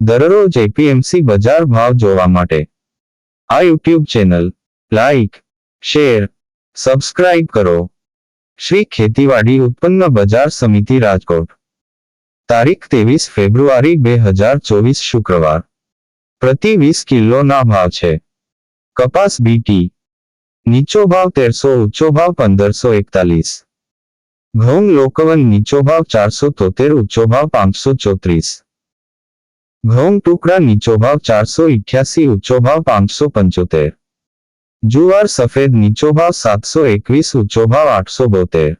દરરોજ એપીએમસી બજાર ભાવ જોવા માટે. આ YouTube channel, like, share, subscribe કરો. શ્રી ખેતીવાડી ઉત્પન્ન બજાર સમિતિ રાજકોટ. તારીખ ત્રેવીસ ફેબ્રુઆરી બે હજાર ચોવીસ શુક્રવાર. પ્રતિ વીસ કિલોના ભાવ છે. કપાસ બીટી નીચો ભાવ તેરસો, ઊંચો ભાવ પંદરસો એકતાલીસ. ઘઉં લોકવન નીચો ભાવ ચારસો તોતેર, ઊંચો ભાવ પાંચસો ચોત્રીસ. ઘઉં ટુકડા નીચો ભાવ ચારસો ઇઠ્યાસી ઊંચો ભાવ પાંચસો પંચોતેર જુવાર સફેદ નીચો ભાવ સાતસો એકવીસ ઊંચો ભાવ આઠસો બોતેર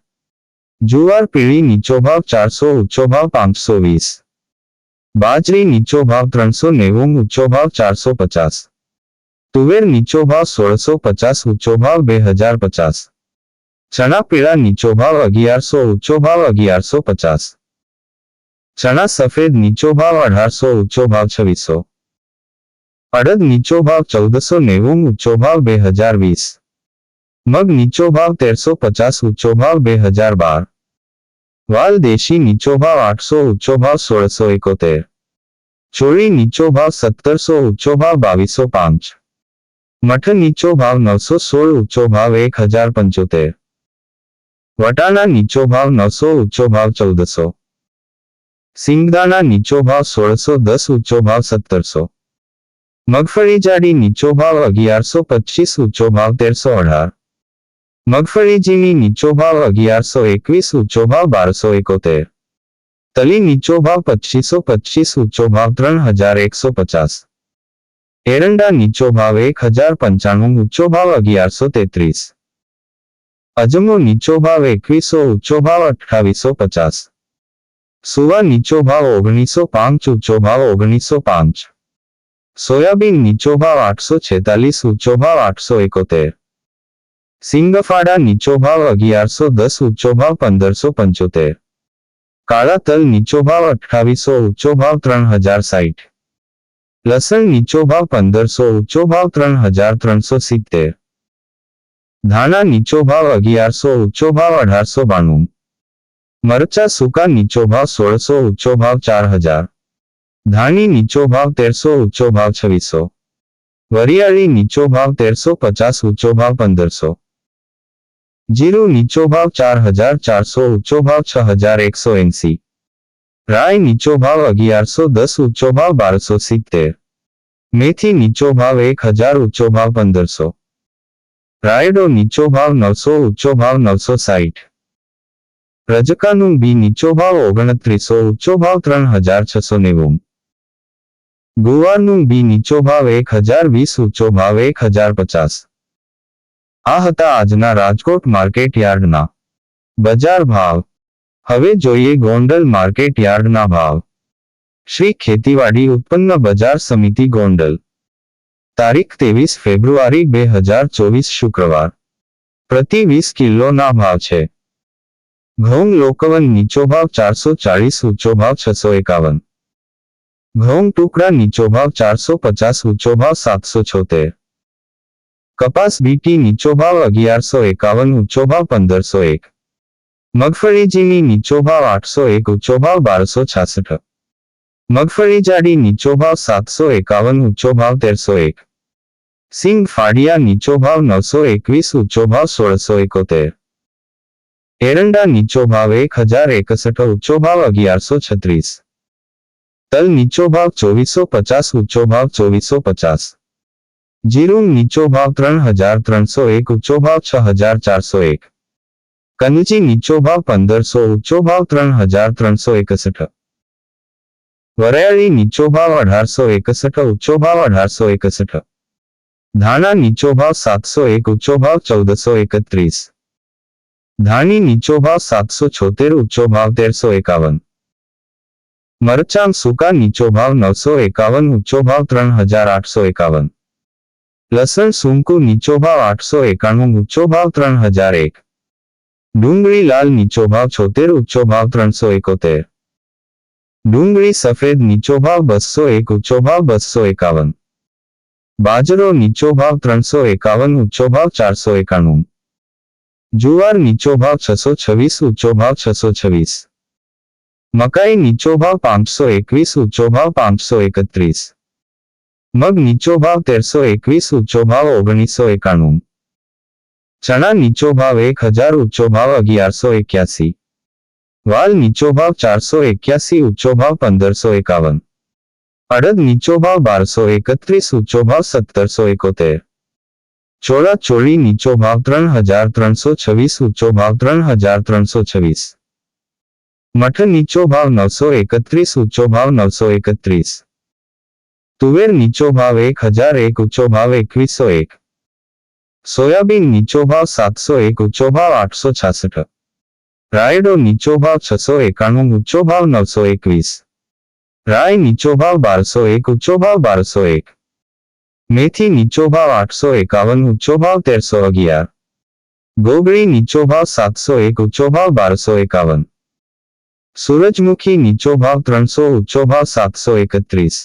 જુવાર પીળી નીચો ભાવ ચારસો ઊંચો ભાવ પાંચસો વીસ બાજરી નીચો ભાવ ત્રણસો નેવું ઊંચો ભાવ ચારસો પચાસ તુવેર નીચો ભાવ સોળસો પચાસ ઊંચો ભાવ બે હજાર પચાસ ચણા પીળા નીચો ભાવ અગિયારસો ઊંચો ભાવ અગિયારસો પચાસ ચણા સફેદ નીચો ભાવ અઢારસો ઊંચો ભાવ છવ્વીસો અડદ નીચો ભાવ ચૌદસો નેવું ઊંચો ભાવ બે હજાર વીસ મગ નીચો ભાવ તેરસો પચાસ ઊંચો ભાવ બે હજાર બાર વાલ દેશી નીચો ભાવ આઠસો ઊંચો ભાવ સોળસો એકોતેર ચોળી નીચો ભાવ સત્તરસો ઊંચો ભાવ બાવીસો પાંચ મઠ નીચો ભાવ નવસો સોળ ઊંચો ભાવ એક હજાર પંચોતેર વટાણા નીચો ભાવ નવસો ઊંચો ભાવ ચૌદસો સિંગદાણા નીચો ભાવ સોળસો દસ ઊંચો ભાવ સત્તરસો મગફળી જાડી નીચો ભાવ અગિયારસો પચીસ ઊંચો ભાવ તેરસો અઢાર મગફળી ઝીણી નીચો ભાવ અગિયારસો એકવીસ ઊંચો ભાવ બારસો એકોતેર તલી નીચો ભાવ પચીસો પચીસ ઊંચો ભાવ ત્રણ હજાર એકસો પચાસ એરંડા નીચો ભાવ એક હજાર પંચાણું ઊંચો ભાવ અગિયારસો તેત્રીસ અજમો નીચો ભાવ એકવીસો ઊંચો ભાવ અઠ્ઠાવીસો પચાસ સુવા નીચો ભાવ ઓગણીસો પાંચ ઊંચો ભાવ ઓગણીસો પાંચ. સોયાબીન નીચો ભાવ આઠસો છેતાલીસ ઊંચો ભાવ આઠસો એકોતેર. સિંગફાડા નીચો ભાવ અગિયારસો દસ ઊંચો ભાવ પંદરસો પંચોતેર. કાળા તલ નીચો ભાવ અઠાવીસો ઊંચો ભાવ ત્રણ હજાર સાઠ લસણ નીચો ભાવ પંદરસો ઊંચો ભાવ ત્રણ હજાર ત્રણસો સિત્તેર. ધાણા નીચો ભાવ અગિયારસો ઊંચો ભાવ અઢારસો બાણું. મરચા સૂકા નીચો ભાવ સોળસો ઊંચો ભાવ ચાર હજાર ધાણી નીચો ભાવ તેરસો ઊંચો ભાવ છવ્વીસો વરિયાળી નીચો ભાવ તેરસો પચાસ ઊંચો ભાવ પંદરસો જીરું નીચો ભાવ ચાર હજાર ચારસો ઊંચો ભાવ છ હજાર એકસો એંસી રાય નીચો ભાવ અગિયારસો દસ ઊંચો ભાવ બારસો સિત્તેર મેથી નીચો ભાવ એક હજાર ઊંચો ભાવ પંદરસો રાયડો નીચો ભાવ નવસો ઊંચો ભાવ નવસો સાઠ રજકાનું બી નીચો ભાવ ઓગણત્રીસો ઊંચો ભાવ ત્રણ હજાર છસો નેવું. ગુવારનું બી નીચો ભાવ એક હજાર વીસ ઊંચો ભાવ એક હજાર પચાસ. આ હતા આજના રાજકોટ માર્કેટ યાર્ડના બજાર ભાવ. હવે જોઈએ ગોંડલ માર્કેટ યાર્ડના ભાવ. શ્રી ખેતીવાડી ઉત્પન્ન બજાર સમિતિ ગોંડલ. તારીખ ત્રેવીસ ફેબ્રુઆરી બે હજાર ચોવીસ શુક્રવાર. પ્રતિ વીસ કિલોના ભાવ છે. ઘઉં લોકવન નીચો ભાવ ચારસો ચાળીસ ઊંચો ભાવ છસો એકાવન ઘઉં ટુકડા નીચો ભાવ ચારસો પચાસ ઊંચો ભાવ સાતસો છોતેર કપાસ બીટી નીચો ભાવ અગિયારસો એકાવન ઊંચો ભાવ પંદરસો એક મગફળી ઝીણી નીચો ભાવ આઠસો એક ઊંચો ભાવ બારસો છાસઠ મગફળી જાડી નીચો ભાવ સાતસો એકાવન ઊંચો ભાવ તેરસો એક સિંગ ફાડિયા નીચો ભાવ નવસો એકવીસ ઊંચો ભાવ સોળસો એકોતેર એરંડા નીચો ભાવ એક હજાર એકસઠ ઊંચો ભાવ અગિયારસો છત્રીસ તલ નીચો ભાવ ચોવીસો પચાસ ઊંચો ભાવ ચોવીસો પચાસ જીરું નીચો ભાવ ત્રણ હજાર ત્રણસો એક ઊંચો ભાવ છ હજાર ચારસો એક કનજી નીચો ભાવ પંદરસો ઊંચો ભાવ ત્રણ હજાર ત્રણસો એકસઠ વરિયાળી નીચો ભાવ અઢારસો એકસઠ ઊંચો ભાવ અઢારસો એકસઠ ધાણા નીચો ભાવ સાતસો એક ઊંચો ભાવ ચૌદસો એકત્રીસ ધાણી નીચો ભાવ સાતસો છોતેર ઊંચો ભાવ તેરસો એકાવન મરચાં સૂકા નીચો ભાવ નવસો એકાવન ઊંચો ભાવ ત્રણ હજાર આઠસો એકાવન લસણ સૂંકુ નીચો ભાવ આઠસો એકાણું ઊંચો ભાવ ત્રણ હજાર એક ડુંગળી લાલ નીચો ભાવ છોતેર ઊંચો ભાવ ત્રણસો એકોતેર ડુંગળી સફેદ નીચો ભાવ બસો એક ઊંચો ભાવ બસો એકાવન બાજરો નીચો ભાવ ત્રણસો એકાવન ઊંચો ભાવ ચારસો એકાણું જુવાર નીચો ભાવ છસો છવ્વીસ ઊંચો ભાવ છસો છવ્વીસ મકાઈ નીચો ભાવ પાંચસો એકવીસ ઊંચો ભાવ પાંચસો એકત્રીસ મગ નીચો ભાવ તેરસો એકવીસ ઊંચો ભાવ ઓગણીસો એકાણું ચણા નીચો ભાવ એક હજાર ઊંચો ભાવ અગિયારસો એક્યાસી વાલ નીચો ભાવ ચારસો એક્યાસી ઊંચો ભાવ પંદરસો એકાવન અડદ નીચો ભાવ બારસો એકત્રીસ ઊંચો ભાવ સત્તરસો એકોતેર ચોળા ચોળી નીચો ભાવ ત્રણ હજાર ત્રણસો છવ્વીસ ઊંચો ભાવ ત્રણ હજાર ત્રણસો છવ્વીસ મઠ નીચો ભાવ નવસો એકત્રીસ ઊંચો ભાવ નવસો એકત્રીસ તુવેર નીચો ભાવ એક હજાર એક ઊંચો ભાવ એકવીસો એક સોયાબીન નીચો ભાવ સાતસો એક ઊંચો ભાવ આઠસો છાસઠ રાયડો નીચો ભાવ છસો એકાણું ઊંચો ભાવ નવસો એકવીસ રાય નીચો ભાવ બારસો એક ઊંચો ભાવ બારસો એક મેથી નીચો ભાવ આઠસો એકાવન ઊંચો ભાવ તેરસો અગિયાર ગોગળી નીચો ભાવ સાતસો એક ઊંચો ભાવ બારસો એકાવન સૂરજમુખી નીચો ભાવ ત્રણસો ઊંચો ભાવ સાતસો એકત્રીસ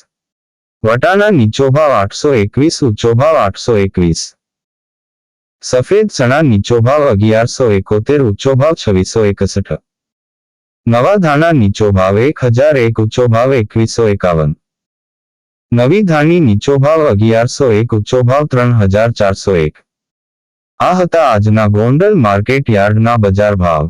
વટાણા નીચો ભાવ આઠસો એકવીસ ઊંચો ભાવ આઠસો એકવીસ સફેદ ચણા નીચો ભાવ અગિયારસો એકોતેર ઊંચો ભાવ છવ્વીસો એકસઠ નવા ધાણા નીચો ભાવ એક હજાર એક ઊંચો ભાવ એકવીસો એકાવન નવી ધાણી નીચો ભાવ અગિયારસો એક ઊંચો ભાવ ત્રણ હજાર ચારસો એક. આ હતા આજના ગોંડલ માર્કેટ યાર્ડના બજાર ભાવ.